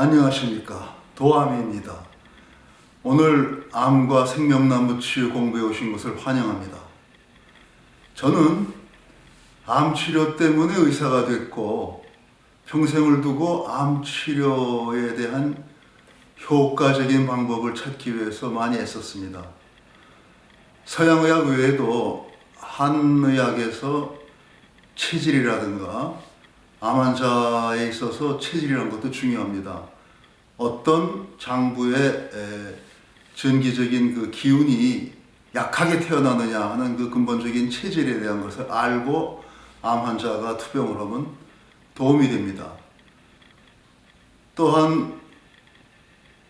안녕하십니까 도암입니다. 오늘 암과 생명나무 치유 공부해 오신 것을 환영합니다. 저는 암 치료 때문에 의사가 됐고 평생을 두고 암 치료에 대한 효과적인 방법을 찾기 위해서 많이 애썼습니다. 서양의학 외에도 한의학에서 체질이라든가 암 환자에 있어서 체질이라는 것도 중요합니다. 어떤 장부의 에, 전기적인 그 기운이 약하게 태어나느냐 하는 그 근본적인 체질에 대한 것을 알고 암 환자가 투병을 하면 도움이 됩니다. 또한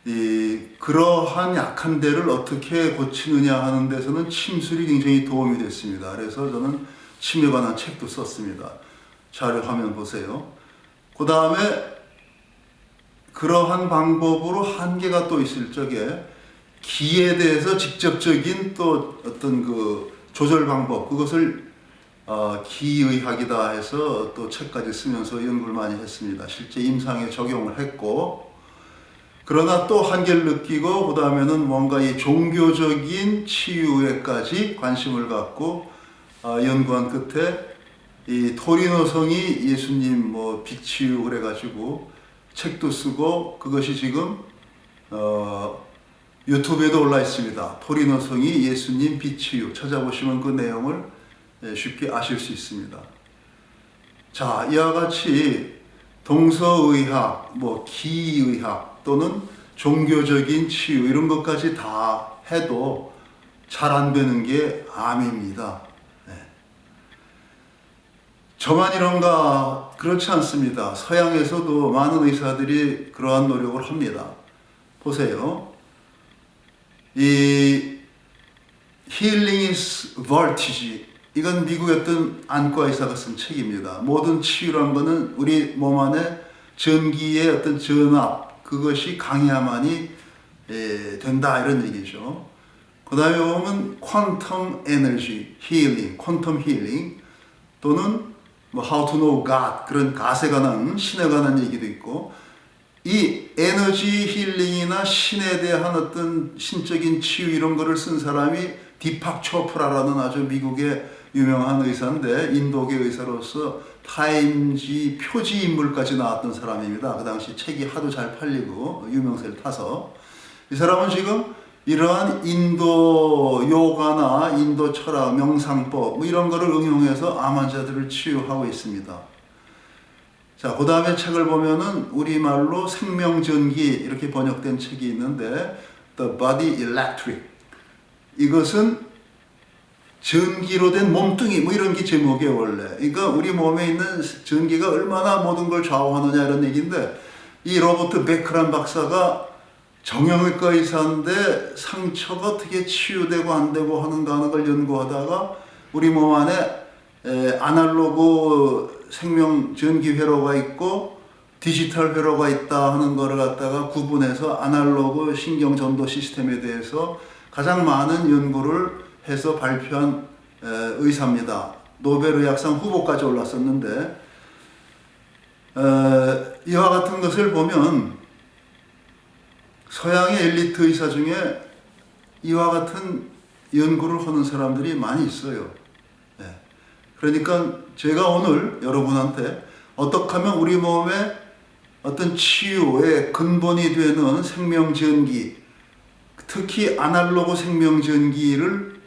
이 그러한 약한 데를 어떻게 고치느냐 하는 데서는 침술이 굉장히 도움이 됐습니다. 그래서 저는 침에 관한 책도 썼습니다. 자료 화면 보세요. 그 다음에 그러한 방법으로 한계가 또 있을 적에 기에 대해서 직접적인 또 어떤 그 조절 방법 그것을 어, 기의학이다 해서 또 책까지 쓰면서 연구를 많이 했습니다. 실제 임상에 적용을 했고 그러나 또 한계를 느끼고 그 다음에는 뭔가 이 종교적인 치유에까지 관심을 갖고 어, 연구한 끝에 이 토리노 성이 예수님 뭐 빛치유 그래가지고 책도 쓰고 그것이 지금 어, 유튜브에도 올라 있습니다. 토리노 성이 예수님 빛치유 찾아보시면 그 내용을 예, 쉽게 아실 수 있습니다. 자 이와 같이 동서의학, 뭐 기의학 또는 종교적인 치유 이런 것까지 다 해도 잘 안 되는 게 암입니다. 네. 저만 이런가 그렇지 않습니다. 서양에서도 많은 의사들이 그러한 노력을 합니다. 보세요. 이 Healing is Voltage 이건 미국의 어떤 안과 의사가 쓴 책입니다. 모든 치유란 거는 우리 몸 안에 전기의 어떤 전압 그것이 강해야만이 에, 된다 이런 얘기죠. 그 다음에 보면 퀀텀 에너지 힐링, 퀀텀 힐링 또는 뭐 How to know God 그런 가에 관한 신에 관한 얘기도 있고 이 에너지 힐링이나 신에 대한 어떤 신적인 치유 이런 거를 쓴 사람이 디팍 초프라라는 아주 미국의 유명한 의사인데 인도계 의사로서 타임지 표지 인물까지 나왔던 사람입니다. 그 당시 책이 하도 잘 팔리고 유명세를 타서 이 사람은 지금 이러한 인도 요가나 인도 철학, 명상법 뭐 이런 거를 응용해서 암 환자들을 치유하고 있습니다. 자, 그 다음에 책을 보면은 우리말로 생명전기 이렇게 번역된 책이 있는데 The Body Electric 이것은 전기로 된 몸뚱이 뭐 이런 게 제목이에요 원래. 그러니까 우리 몸에 있는 전기가 얼마나 모든 걸 좌우하느냐 이런 얘기인데 이 로버트 베크란 박사가 정형외과 의사인데 상처가 어떻게 치유되고 안 되고 하는가 하는 걸 연구하다가 우리 몸 안에 에, 아날로그 생명 전기 회로가 있고 디지털 회로가 있다 하는 거를 갖다가 구분해서 아날로그 신경 전도 시스템에 대해서 가장 많은 연구를 해서 발표한 에, 의사입니다. 노벨 의학상 후보까지 올랐었는데 에, 이와 같은 것을 보면 서양의 엘리트 의사 중에 이와 같은 연구를 하는 사람들이 많이 있어요. 네. 그러니까 제가 오늘 여러분한테 어떻게 하면 우리 몸에 어떤 치유의 근본이 되는 생명전기, 특히 아날로그 생명전기를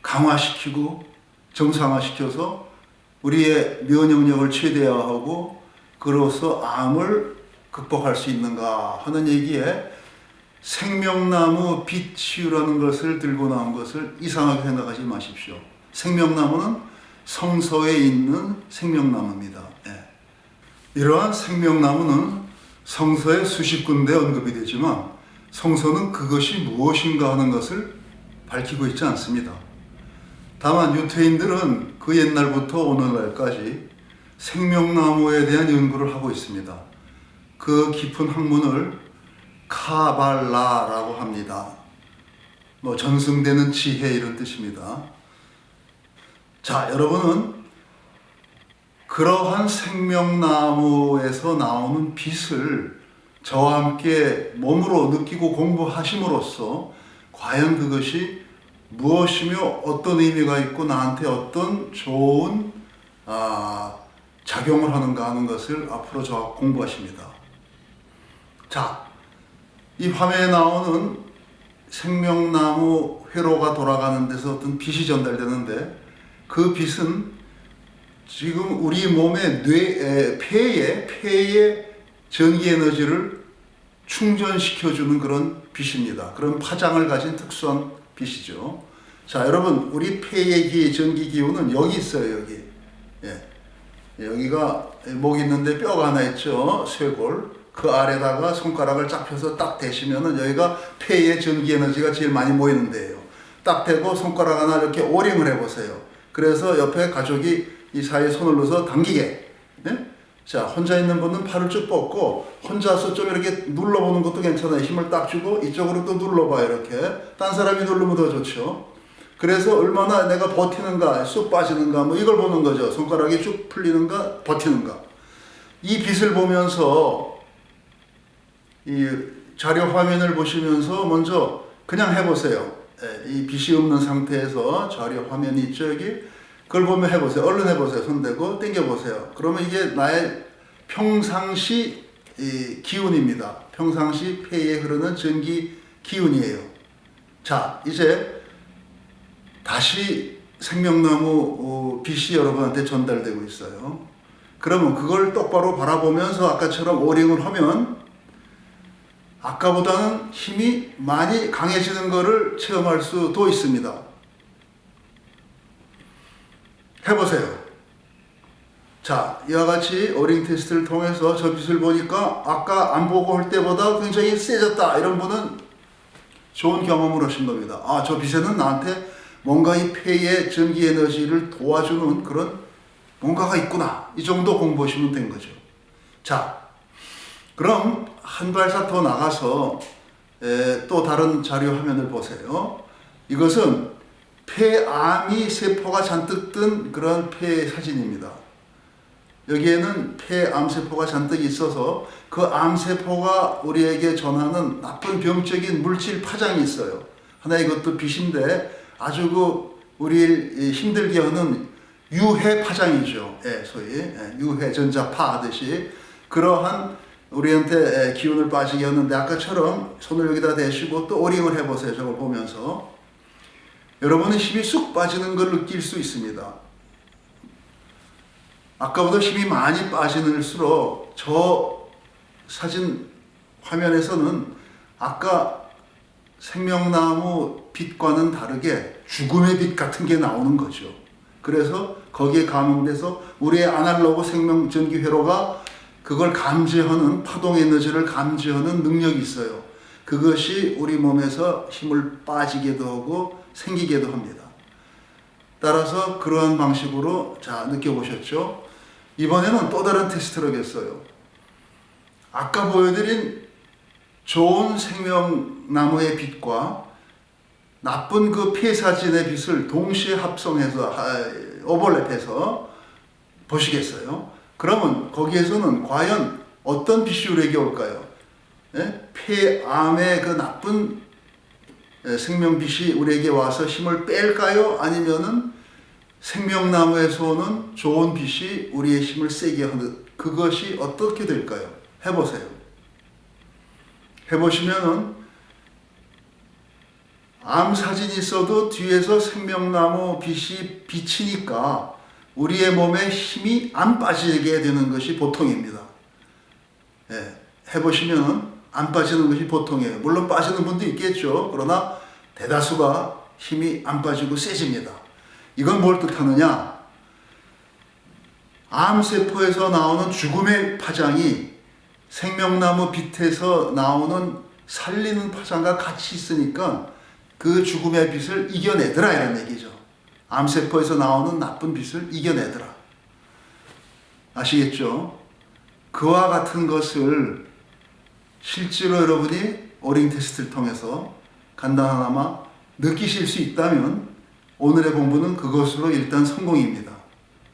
강화시키고 정상화시켜서 우리의 면역력을 최대화하고 그로서 암을 극복할 수 있는가 하는 얘기에 생명나무 빛치유라는 것을 들고 나온 것을 이상하게 생각하지 마십시오. 생명나무는 성서에 있는 생명나무입니다. 예. 이러한 생명나무는 성서에 수십 군데 언급이 되지만 성서는 그것이 무엇인가 하는 것을 밝히고 있지 않습니다. 다만 유태인들은 그 옛날부터 오늘날까지 생명나무에 대한 연구를 하고 있습니다. 그 깊은 학문을 카발라라고 합니다. 뭐 전승되는 지혜 이런 뜻입니다. 자, 여러분은 그러한 생명나무에서 나오는 빛을 저와 함께 몸으로 느끼고 공부하심으로써 과연 그것이 무엇이며 어떤 의미가 있고 나한테 어떤 좋은 아, 작용을 하는가 하는 것을 앞으로 저와 공부하십니다. 자, 이 화면에 나오는 생명나무 회로가 돌아가는 데서 어떤 빛이 전달되는데 그 빛은 지금 우리 몸의 뇌, 에, 폐에, 폐에 전기 에너지를 충전시켜주는 그런 빛입니다. 그런 파장을 가진 특수한 빛이죠. 자, 여러분, 우리 폐의 기, 전기 기운은 여기 있어요, 여기. 예. 여기가 목 있는데 뼈가 하나 있죠. 쇄골. 그 아래다가 손가락을 쫙 펴서 딱 대시면은 여기가 폐의 전기 에너지가 제일 많이 모이는 데예요. 딱 대고 손가락 하나 이렇게 오링을 해보세요. 그래서 옆에 가족이 이 사이에 손을 넣어서 당기게. 네? 자, 혼자 있는 분은 팔을 쭉 뻗고 혼자서 좀 이렇게 눌러보는 것도 괜찮아요. 힘을 딱 주고 이쪽으로 또 눌러봐요. 이렇게. 딴 사람이 누르면 더 좋죠. 그래서 얼마나 내가 버티는가, 쑥 빠지는가, 뭐 이걸 보는 거죠. 손가락이 쭉 풀리는가, 버티는가. 이 빛을 보면서 이 자료 화면을 보시면서 먼저 그냥 해보세요. 예, 이 빛이 없는 상태에서 자료 화면이 있죠, 여기. 그걸 보면 해보세요. 얼른 해보세요. 손 대고 당겨보세요. 그러면 이게 나의 평상시 이 기운입니다. 평상시 폐에 흐르는 전기 기운이에요. 자, 이제 다시 생명나무 어, 빛이 여러분한테 전달되고 있어요. 그러면 그걸 똑바로 바라보면서 아까처럼 오링을 하면 아까보다는 힘이 많이 강해지는 것을 체험할 수도 있습니다. 해보세요. 자, 이와 같이 어링 테스트를 통해서 저 빛을 보니까 아까 안 보고 할 때보다 굉장히 세졌다. 이런 분은 좋은 경험을 하신 겁니다. 아, 저 빛에는 나한테 뭔가 이 폐의 전기 에너지를 도와주는 그런 뭔가가 있구나. 이 정도 공부하시면 된 거죠. 자, 그럼 한 발짝 더 나가서 에, 또 다른 자료 화면을 보세요. 이것은 폐암이 세포가 잔뜩 뜬 그런 폐 사진입니다. 여기에는 폐암세포가 잔뜩 있어서 그 암세포가 우리에게 전하는 나쁜 병적인 물질 파장이 있어요. 하나의 것도 빛인데 아주 그 우리를 힘들게 하는 유해 파장이죠. 예, 소위 예, 유해 전자파 하듯이 그러한 우리한테 예, 기운을 빠지게 하는데 아까처럼 손을 여기다 대시고 또 오링을 해보세요. 저걸 보면서 여러분은 힘이 쑥 빠지는 걸 느낄 수 있습니다. 아까보다 힘이 많이 빠지는수록 저 사진 화면에서는 아까 생명나무 빛과는 다르게 죽음의 빛 같은 게 나오는 거죠. 그래서 거기에 감응돼서 우리의 아날로그 생명 전기 회로가 그걸 감지하는 파동 에너지를 감지하는 능력이 있어요. 그것이 우리 몸에서 힘을 빠지게도 하고 생기게도 합니다. 따라서 그러한 방식으로 자 느껴보셨죠? 이번에는 또 다른 테스트를 하겠어요. 아까 보여드린 좋은 생명나무의 빛과 나쁜 그 폐사진의 빛을 동시에 합성해서 오버랩해서 보시겠어요? 그러면 거기에서는 과연 어떤 우리에게 올까요? 예? 폐암의 그 나쁜 생명빛이 우리에게 와서 힘을 뺄까요? 아니면은 생명나무에서 오는 좋은 빛이 우리의 힘을 세게 하는 그것이 어떻게 될까요? 해보세요. 해보시면은 암 사진이 있어도 뒤에서 생명나무 빛이 비치니까 우리의 몸에 힘이 안 빠지게 되는 것이 보통입니다. 예, 해보시면은 안 빠지는 것이 보통이에요. 물론 빠지는 분도 있겠죠. 그러나 대다수가 힘이 안 빠지고 세집니다. 이건 뭘 뜻하느냐? 암세포에서 나오는 죽음의 파장이 생명나무 빛에서 나오는 살리는 파장과 같이 있으니까 그 죽음의 빛을 이겨내더라 이런 얘기죠. 암세포에서 나오는 나쁜 빛을 이겨내더라. 아시겠죠? 그와 같은 것을 실제로 여러분이 오링 테스트를 통해서 간단하나마 느끼실 수 있다면 오늘의 공부는 그것으로 일단 성공입니다.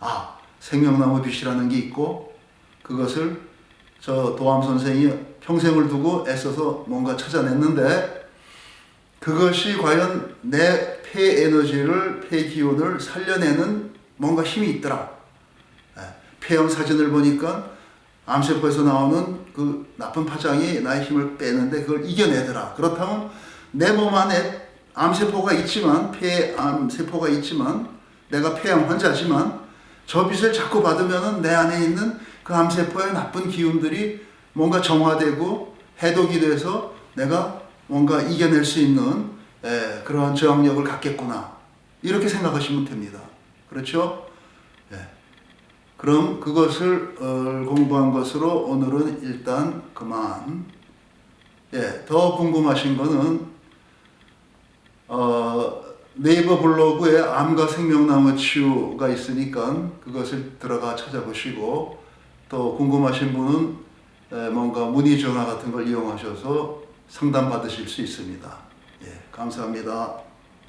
아, 생명나무 빛이라는 게 있고 그것을 저 도암 선생이 평생을 두고 애써서 뭔가 찾아냈는데 그것이 과연 내 폐 에너지를 폐 기운을 살려내는 뭔가 힘이 있더라. 예, 폐형 사진을 보니까 암세포에서 나오는 그 나쁜 파장이 나의 힘을 빼는데 그걸 이겨내더라. 그렇다면 내 몸 안에 암세포가 있지만 폐암세포가 있지만 내가 폐암 환자지만 저 빛을 자꾸 받으면은 내 안에 있는 그 암세포의 나쁜 기운들이 뭔가 정화되고 해독이 돼서 내가 뭔가 이겨낼 수 있는 예, 그러한 저항력을 갖겠구나 이렇게 생각하시면 됩니다. 그렇죠? 예. 그럼 그것을 어, 공부한 것으로 오늘은 일단 그만. 예, 더 궁금하신 거는 어, 네이버 블로그에 암과 생명나무 치유가 있으니까 그것을 들어가 찾아보시고 또 궁금하신 분은 에, 뭔가 문의 전화 같은 걸 이용하셔서 상담 받으실 수 있습니다. 예, 감사합니다.